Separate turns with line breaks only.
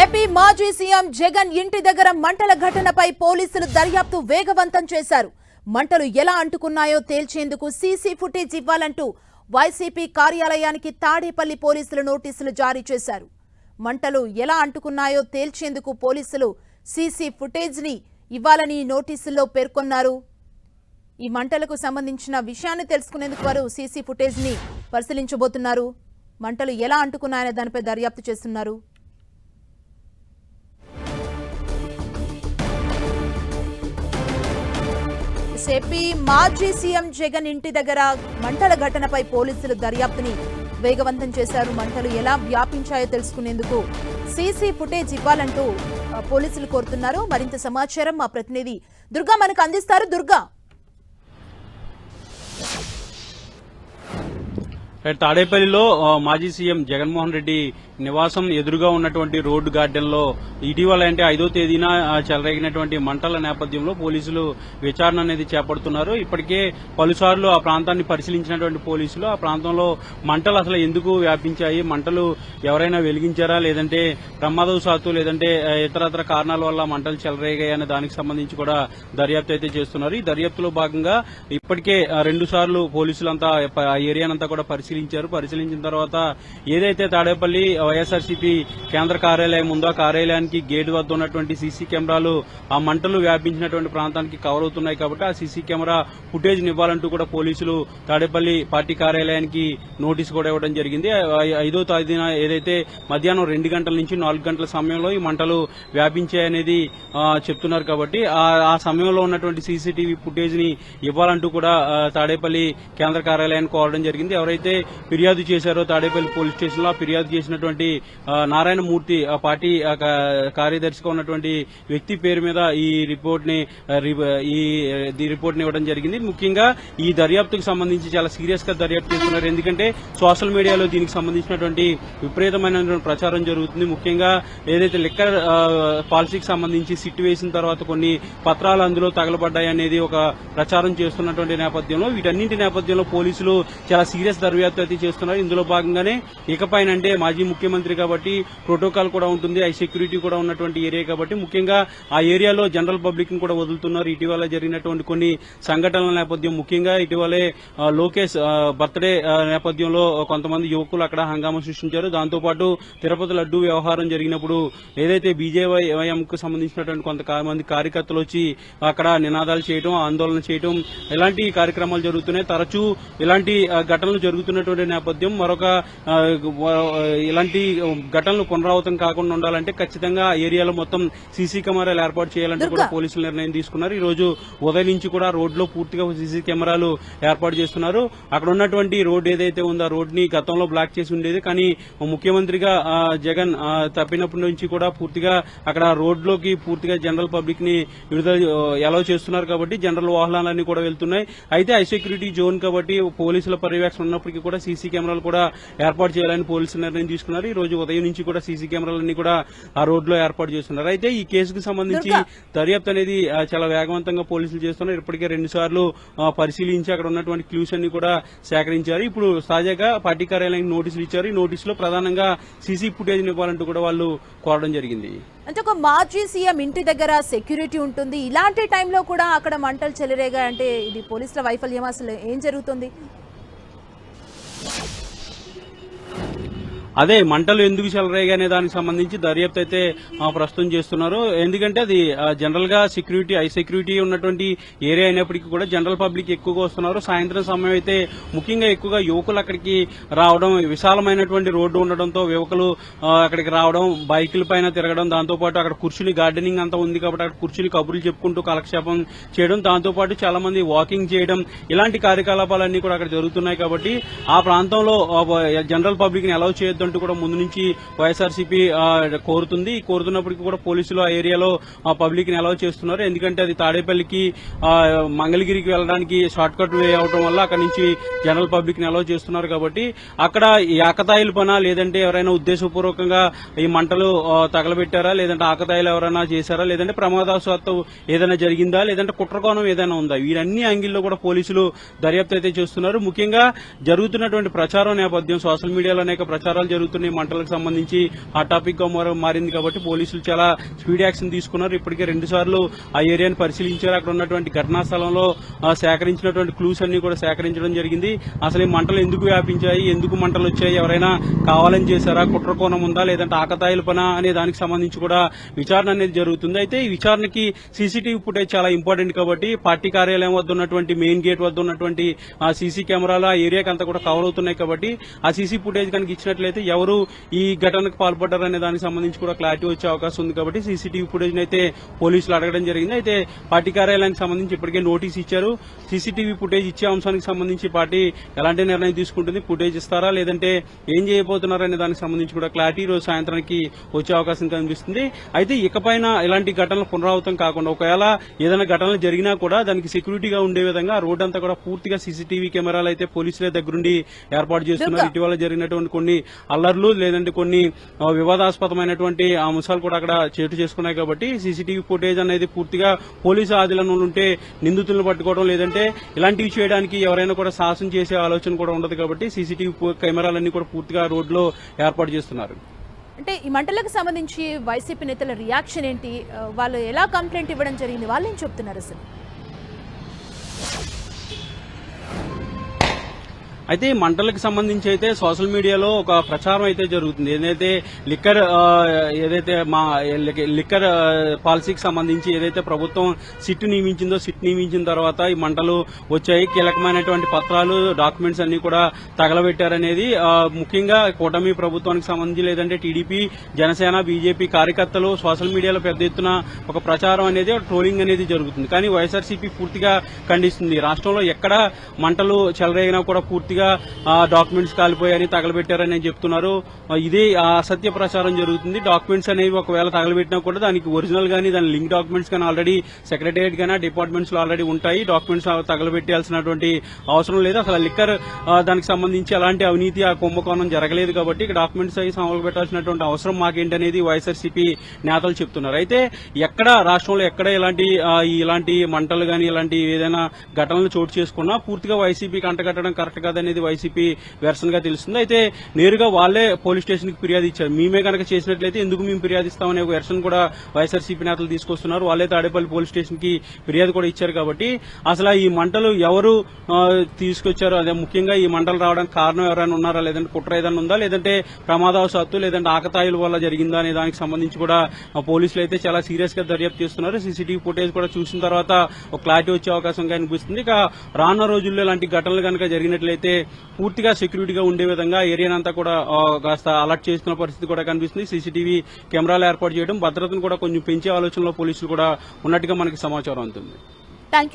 AP మాజీ CM Jagan ఇంటి దగ్గర మంటల ఘటనపై పోలీసులు దర్యాప్తు వేగవంతం చేశారు. మంటలు ఎలా అంటుకున్నాయో తేల్చేందుకు సీసీ ఫుటేజ్ ఇవ్వాలంటూ వైసీపీ కార్యాలయానికి తాడేపల్లి పోలీసులు నోటీసులు జారీ చేశారు. మంటలు ఎలా అంటుకున్నాయో తేల్చేందుకు పోలీసులు సీసీ ఫుటేజ్ని ఇవ్వాలని నోటీసుల్లో పేర్కొన్నారు. ఈ మంటలకు సంబంధించిన విషయాన్ని తెలుసుకునేందుకు వారు సీసీ ఫుటేజ్ని పరిశీలించబోతున్నారు. మంటలు ఎలా అంటుకున్నాయనే దానిపై దర్యాప్తు చేస్తున్నారు. ఏపీ మాజీ సీఎం జగన్ ఇంటి దగ్గర మంటల ఘటనపై పోలీసులు దర్యాప్తుని వేగవంతం చేశారు. మంటలు ఎలా వ్యాపించాయో తెలుసుకునేందుకు సీసీ ఫుటేజ్ ఇవ్వాలంటూ పోలీసులు కోరుతున్నారు. మరింత సమాచారం మా ప్రతినిధి దుర్గా మనకు అందిస్తారు. దుర్గా!
తాడేపల్లిలో మాజీ సీఎం జగన్మోహన్ రెడ్డి నివాసం ఎదురుగా ఉన్నటువంటి రోడ్డు గార్డెన్లో ఇటీవల అంటే ఐదో తేదీన చెలరేగినటువంటి మంటల నేపథ్యంలో పోలీసులు విచారణ అనేది చేపడుతున్నారు. ఇప్పటికే పలుసార్లు ఆ ప్రాంతాన్ని పరిశీలించినటువంటి పోలీసులు ఆ ప్రాంతంలో మంటలు అసలు ఎందుకు వ్యాపించాయి? మంటలు ఎవరైనా వెలిగించారా? లేదంటే ప్రమాదవశాత్తు లేదంటే ఇతరత్ర కారణాల వల్ల మంటలు చెలరేగాయి అనే దానికి సంబంధించి కూడా దర్యాప్తు అయితే చేస్తున్నారు. ఈ దర్యాప్తులో భాగంగా ఇప్పటికే రెండు సార్లు పోలీసులంతా ఆ ఏరియానంతా కూడా పరిశీలించారు. పరిశీలించిన తర్వాత ఏదైతే తాడేపల్లి వైఎస్ఆర్సీపీ కేంద్ర కార్యాలయం ఉందో ఆ కార్యాలయానికి గేట్ వద్ద ఉన్నటువంటి సీసీ కెమెరాలు ఆ మంటలు వ్యాపించినటువంటి ప్రాంతానికి కవర్ అవుతున్నాయి కాబట్టి ఆ సీసీ కెమెరా ఫుటేజ్ ఇవ్వాలంటూ కూడా పోలీసులు తాడేపల్లి పార్టీ కార్యాలయానికి నోటీస్ కూడా ఇవ్వడం జరిగింది. ఐదో తేదీన ఏదైతే మధ్యాహ్నం రెండు గంటల నుంచి నాలుగు గంటల సమయంలో ఈ మంటలు వ్యాపించాయనేది చెప్తున్నారు కాబట్టి ఆ- సమయంలో ఉన్నటువంటి సీసీటీవీ ఫుటేజ్ని ఇవ్వాలంటూ కూడా తాడేపల్లి కేంద్ర కార్యాలయానికి కోరడం జరిగింది. ఎవరైతే ఫిర్యాదు చేశారో తాడేపల్లి పోలీస్ స్టేషన్లో ఫిర్యాదు చేసినటువంటి నారాయణమూర్తి ఆ పార్టీ కార్యదర్శిగా ఉన్నటువంటి వ్యక్తి పేరు మీద ఈ రిపోర్ట్ని రి- ఈ రిపోర్ట్ని ఇవ్వడం జరిగింది. ముఖ్యంగా ఈ దర్యాప్తుకు సంబంధించి చాలా సీరియస్గా దర్యాప్తు చేస్తున్నారు. ఎందుకంటే సోషల్ మీడియాలో దీనికి సంబంధించినటువంటి విపరీతమైనటువంటి ప్రచారం జరుగుతుంది. ముఖ్యంగా ఏదైతే లిక్కర్ పాలసీకి సంబంధించి సిట్ వేసిన తర్వాత కొన్ని పత్రాలు అందులో తగలబడ్డాయి అనేది ఒక ప్రచారం చేస్తున్నటువంటి నేపథ్యంలో వీటన్నింటి నేపథ్యంలో పోలీసులు చాలా సీరియస్ దర్యాప్తు అయితే చేస్తున్నారు. ఇందులో భాగంగానే ఇకపైన అంటే మాజీ ముఖ్యమంత్రి కాబట్టి ప్రోటోకాల్ కూడా ఉంటుంది. ఐ సెక్యూరిటీ కూడా ఉన్నటువంటి ఏరియా కాబట్టి ముఖ్యంగా ఆ ఏరియాలో జనరల్ పబ్లిక్ని కూడా వదులుతున్నారు. ఇటీవల జరిగినటువంటి కొన్ని సంఘటనల నేపథ్యం ముఖ్యంగా ఇటీవలే లోకేష్ బర్త్డే నేపథ్యంలో కొంతమంది యువకులు అక్కడ హంగామా సృష్టించారు. దాంతోపాటు తిరుపతి లడ్డు వ్యవహారం జరిగినప్పుడు ఏదైతే బీజేవైఎం కు సంబంధించినటువంటి కొంతమంది కార్యకర్తలు వచ్చి అక్కడ నినాదాలు చేయడం ఆందోళన చేయడం ఇలాంటి కార్యక్రమాలు జరుగుతున్నాయి. తరచూ ఇలాంటి ఘటనలు జరుగుతున్న జరుగుతున్నటువంటి నేపథ్యం మరొక ఇలాంటి ఘటనలు పునరావృతం కాకుండా ఉండాలంటే ఖచ్చితంగా ఆ ఏరియాలో మొత్తం సీసీ కెమెరాలు ఏర్పాటు చేయాలంటే కూడా. పోలీసులు నిర్ణయం తీసుకున్నారు. ఈ రోజు ఉదయం నుంచి కూడా రోడ్లో పూర్తిగా సీసీ కెమెరాలు ఏర్పాటు చేస్తున్నారు. అక్కడ ఉన్నటువంటి రోడ్ ఏదైతే ఉందో ఆ రోడ్ని గతంలో బ్లాక్ చేసి ఉండేది. కానీ ముఖ్యమంత్రిగా జగన్ తప్పినప్పటి నుంచి కూడా పూర్తిగా అక్కడ రోడ్లోకి పూర్తిగా జనరల్ పబ్లిక్ని విడుదల ఎలా చేస్తున్నారు కాబట్టి జనరల్ వాహనాలన్నీ కూడా వెళ్తున్నాయి. అయితే ఐ సెక్యూరిటీ జోన్ కాబట్టి పోలీసుల పర్యవేక్షణ ఉన్నప్పటికీ కూడా సీసీ కెమెరాలు కూడా ఏర్పాటు చేయాలని పోలీసులు నిర్ణయం తీసుకున్నారు. ఈ రోజు ఉదయం నుంచి కూడా సీసీ కెమెరాలన్నీ కూడా ఆ రోడ్లో ఏర్పాటు చేస్తున్నారు. అయితే ఈ కేసుకు సంబంధించి. దర్యాప్తు అనేది చాలా వేగవంతంగా పోలీసులు చేస్తున్నారు. ఇప్పటికే రెండు సార్లు పరిశీలించి అక్కడ ఉన్నటువంటి క్లూస్ అన్ని కూడా సేకరించారు. ఇప్పుడు తాజాగా పార్టీ కార్యాలయానికి నోటీసులు ఇచ్చారు. ఈ నోటీసులో ప్రధానంగా సీసీ ఫుటేజ్ ఇవ్వాలంటూ కూడా వాళ్ళు కోరడం జరిగింది.
అంటే ఒక మాజీ సీఎం ఇంటి దగ్గర సెక్యూరిటీ ఉంటుంది. ఇలాంటి టైంలో కూడా అక్కడ మంటలు చెలరేగా అంటే ఇది పోలీసుల వైఫల్యం. అసలు ఏం జరుగుతుంది?
అదే మంటలు ఎందుకు చెలరేగానే దానికి సంబంధించి దర్యాప్తు అయితే ప్రస్తుతం చేస్తున్నారు. ఎందుకంటే అది జనరల్గా సెక్యూరిటీ ఐ సెక్యూరిటీ ఉన్నటువంటి ఏరియా అయినప్పటికీ కూడా జనరల్ పబ్లిక్ ఎక్కువగా వస్తున్నారు. సాయంత్రం సమయం అయితే ముఖ్యంగా ఎక్కువగా యువకులు అక్కడికి రావడం విశాలమైనటువంటి రోడ్డు ఉండడంతో యువకులు అక్కడికి రావడం బైకుల పైన తిరగడం దాంతోపాటు అక్కడ కుర్చీలు గార్డెనింగ్ అంతా ఉంది కాబట్టి అక్కడ కుర్చీలు కబుర్లు చెప్పుకుంటూ కాలక్షేపం చేయడం దాంతోపాటు చాలా మంది వాకింగ్ చేయడం ఇలాంటి కార్యకలాపాలన్నీ కూడా అక్కడ జరుగుతున్నాయి కాబట్టి ఆ ప్రాంతంలో జనరల్ పబ్లిక్ని అలౌ వద్దంటూ కూడా ముందు నుంచి వైఎస్ఆర్సీపీ కోరుతుంది. కోరుతున్నప్పటికీ కూడా పోలీసులు ఆ ఏరియాలో ఆ పబ్లిక్ని అలౌ చేస్తున్నారు. ఎందుకంటే అది తాడేపల్లికి మంగళగిరికి వెళ్ళడానికి షార్ట్ కట్ వే అవడం వల్ల అక్కడ నుంచి జనరల్ పబ్లిక్ని అలౌ చేస్తున్నారు కాబట్టి అక్కడ ఈ ఆకతాయిల పన లేదంటే ఎవరైనా ఉద్దేశపూర్వకంగా ఈ మంటలు తగలబెట్టారా లేదంటే ఆకతాయిలు ఎవరైనా చేశారా లేదంటే ప్రమాదవశాత్తు ఏదైనా జరిగిందా లేదంటే కుట్రకోణం ఏదైనా ఉందా? వీరన్ని యాంగిల్లో కూడా పోలీసులు దర్యాప్తు అయితే చేస్తున్నారు. ముఖ్యంగా జరుగుతున్నటువంటి ప్రచారం నేపథ్యం సోషల్ మీడియాలో అనేక ప్రచారాలు జరుగుతున్నాయి. మంటలకు సంబంధించి ఆ టాపిక్గా మార- మారింది కాబట్టి పోలీసులు చాలా స్పీడ్ యాక్షన్ తీసుకున్నారు. ఇప్పటికే రెండు సార్లు ఆ ఏరియాను పరిశీలించారు. అక్కడ ఉన్నటువంటి ఘటనా స్థలంలో సేకరించినటువంటి క్లూస్ అన్ని కూడా సేకరించడం జరిగింది. అసలు ఈ మంటలు ఎందుకు వ్యాపించాయి? ఎందుకు మంటలు వచ్చాయి? ఎవరైనా కావాలని చేశారా? కుట్ర కోణం ఉందా? లేదంటే ఆకతాయిల పన? అనే దానికి సంబంధించి కూడా విచారణ అనేది జరుగుతుంది. అయితే ఈ విచారణకి సీసీటీవీ ఫుటేజ్ చాలా ఇంపార్టెంట్ కాబట్టి పార్టీ కార్యాలయం వద్ద ఉన్నటువంటి మెయిన్ గేట్ వద్ద ఉన్నటువంటి ఆ సీసీ కెమెరాలు ఆ ఏరియాకి అంతా కూడా కవర్ అవుతున్నాయి కాబట్టి ఆ సీసీ ఫుటేజ్ కనుక ఇచ్చినట్లయితే ఎవరు ఈ ఘటనకు పాల్పడ్డారు అనే దానికి సంబంధించి కూడా క్లారిటీ వచ్చే అవకాశం ఉంది కాబట్టి సీసీటీవీ ఫుటేజ్ అయితే పోలీసులు అడగడం జరిగింది. అయితే పార్టీ కార్యాలయానికి సంబంధించి ఇప్పటికే నోటీస్ ఇచ్చారు. సీసీటీవీ ఫుటేజ్ ఇచ్చే అంశానికి సంబంధించి పార్టీ ఎలాంటి నిర్ణయం తీసుకుంటుంది? ఫుటేజ్ ఇస్తారా? లేదంటే ఏం చేయబోతున్నారు అనే దానికి సంబంధించి కూడా క్లారిటీ రోజు సాయంత్రానికి వచ్చే అవకాశం కనిపిస్తుంది. అయితే ఇకపైన ఇలాంటి ఘటనలు పునరావృతం కాకుండా ఒకవేళ ఏదైనా ఘటనలు జరిగినా కూడా దానికి సెక్యూరిటీగా ఉండే విధంగా రోడ్ అంతా కూడా పూర్తిగా సీసీటీవీ కెమెరాలు అయితే పోలీసులే దగ్గరుండి ఏర్పాటు చేస్తున్నారు. ఇటీవల జరిగినటువంటి కొన్ని అల్లర్లు లేదంటే కొన్ని వివాదాస్పదమైనటువంటి అంశాలు కూడా అక్కడ చేటు చేసుకున్నాయి కాబట్టి సీసీటీవీ ఫుటేజ్ అనేది పూర్తిగా పోలీసు ఆధీనంలో ఉంటే నిందితులను పట్టుకోవడం లేదంటే ఇలాంటివి చేయడానికి ఎవరైనా కూడా సాహసం చేసే ఆలోచన కూడా ఉండదు కాబట్టి సీసీటీవీ కెమెరాలన్నీ కూడా పూర్తిగా రోడ్లో ఏర్పాటు చేస్తున్నారు.
అంటే ఈ మంటలకు సంబంధించి వైసీపీ నేతల రియాక్షన్ ఏంటి? వాళ్ళు ఎలా కంప్లైంట్ ఇవ్వడం జరిగింది? వాళ్ళు ఏం చెప్తున్నారు అసలు?
అయితే మంటలకు సంబంధించి అయితే సోషల్ మీడియాలో ఒక ప్రచారం అయితే జరుగుతుంది. ఏదైతే లిక్కర్ ఏదైతే మా లిక్కర్ పాలసీకి సంబంధించి ఏదైతే ప్రభుత్వం సిట్ నియమించిందో సిట్ నియమించిన తర్వాత ఈ మంటలు వచ్చాయి. కీలకమైనటువంటి పత్రాలు డాక్యుమెంట్స్ అన్ని కూడా తగలబెట్టారనేది ముఖ్యంగా కూటమి ప్రభుత్వానికి సంబంధించి లేదంటే టీడీపీ జనసేన బీజేపీ కార్యకర్తలు సోషల్ మీడియాలో పెద్ద ఎత్తున ఒక ప్రచారం అనేది ట్రోలింగ్ అనేది జరుగుతుంది. కానీ వైఎస్ఆర్సీపీ పూర్తిగా ఖండిస్తుంది. రాష్ట్రంలో ఎక్కడ మంటలు చెలరేగినా కూడా పూర్తిగా డాక్యుమెంట్స్ కాలిపోయాయని తగలబెట్టారని చెప్తున్నారు. ఇది ఇదే అసత్య ప్రచారం జరుగుతుంది. డాక్యుమెంట్స్ అనేవి ఒకవేళ తగలబెట్టినా కూడా దానికి ఒరిజినల్ గానీ దాని లింక్ డాక్యుమెంట్స్ కానీ ఆల్రెడీ సెక్రటేరియట్ గానీ డిపార్ట్మెంట్స్లో ఆల్రెడీ ఉంటాయి. డాక్యుమెంట్స్ తగలబెట్టాల్సినటువంటి అవసరం లేదు. అసలు లిక్కర్ దానికి సంబంధించి అలాంటి అవినీతి ఆ కుంభకోణం జరగలేదు కాబట్టి డాక్యుమెంట్స్ అవి సమలు పెట్టాల్సినటువంటి అవసరం మాకేంటనేది వైఎస్ఆర్సీపీ నేతలు చెప్తున్నారు. అయితే ఎక్కడ రాష్ట్రంలో ఎక్కడ ఇలాంటి ఇలాంటి మంటలు గానీ ఇలాంటి ఏదైనా ఘటనలు చోటు చేసుకున్నా పూర్తిగా వైసీపీకి అంటగట్టడం కరెక్ట్ కాదనేది వైసీపీ వెర్షన్గా తెలుస్తుంది. అయితే నేరుగా వాళ్ళే పోలీస్ స్టేషన్కి ఫిర్యాదు ఇచ్చారు. మేమే కనుక చేసినట్లయితే ఎందుకు మేము ఫిర్యాదు ఇస్తామనే ఒక వెర్షన్ కూడా వైఎస్ఆర్సీపీ నేతలు తీసుకొస్తున్నారు. వాళ్ళే తాడేపల్లి పోలీస్ స్టేషన్కి ఫిర్యాదు కూడా ఇచ్చారు కాబట్టి అసలు ఈ మంటలు ఎవరు తీసుకొచ్చారు? అదే ముఖ్యంగా ఈ మంటలు రావడానికి కారణం ఎవరైనా ఉన్నారా? లేదంటే కుట్ర ఏదైనా ఉందా? లేదంటే ప్రమాదవశాత్తు లేదంటే ఆకతాయిల వల్ల జరిగిందా అనే దానికి సంబంధించి కూడా పోలీసులు అయితే చాలా సీరియస్గా దర్యాప్తు చేస్తున్నారు. సీసీటీవీ ఫుటేజ్ కూడా చూసిన తర్వాత ఒక క్లారిటీ వచ్చే అవకాశం కనిపిస్తుంది. ఇక రానున్న రోజుల్లో ఇలాంటి ఘటనలు కనుక జరిగినట్లయితే పూర్తిగా సెక్యూరిటీగా ఉండే విధంగా ఏరియానంతా కూడా కాస్త అలర్ట్ చేస్తున్న పరిస్థితి కూడా కనిపిస్తుంది. సీసీటీవీ కెమెరాలు ఏర్పాటు చేయడం భద్రతను కూడా కొంచెం పెంచే ఆలోచనలో పోలీసులు కూడా ఉన్నట్టుగా మనకి సమాచారం అందుతుంది